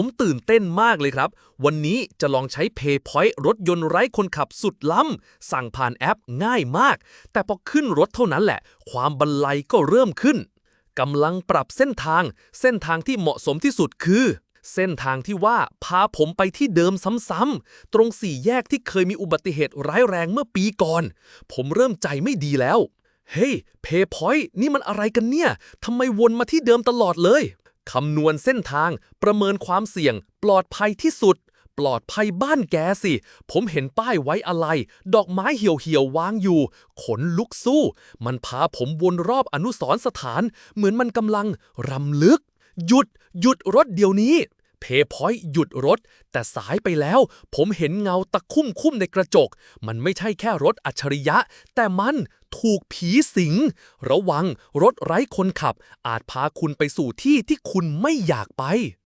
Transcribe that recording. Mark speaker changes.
Speaker 1: ผมตื่นเต้นมากเลยครับ วันนี้จะลองใช้ PayPoint รถยนต์ไร้คนขับสุดล้ำ สั่งผ่านแอปง่ายมาก แต่พอขึ้นรถเท่านั้นแหละ ความบันไลก็เริ่มขึ้นกำลังปรับเส้นทาง เส้นทางที่เหมาะสมที่สุดคือ เส้นทางที่ว่าพาผมไปที่เดิมซ้ำๆตรงสี่แยกที่เคยมีอุบัติเหตุร้ายแรงเมื่อปีก่อน ผมเริ่มใจไม่ดีแล้ว เฮ้ย PayPoint นี่มันอะไรกันเนี่ยทำไมวนมาที่เดิมตลอดเลย คำนวณเส้นทางประเมินความเสี่ยง ปลอดภัยที่สุด ปลอดภัยบ้านแกสิ ผมเห็นป้ายไว้อะไร ดอกไม้เหี่ยวๆวางอยู่ ขนลุกสู้ มันพาผมวนรอบอนุสรสถาน เหมือนมันกำลังรำลึก หยุด หยุดรถเดี๋ยวนี้ เพย์พอยต์หยุดรถ แต่สายไปแล้ว ผมเห็นเงาตะคุ่มคุ่มในกระจก มันไม่ใช่แค่รถอัจฉริยะ แต่มัน ถูกผีสิง ระวังรถไร้คนขับอาจพาคุณไปสู่ที่ที่คุณไม่อยากไป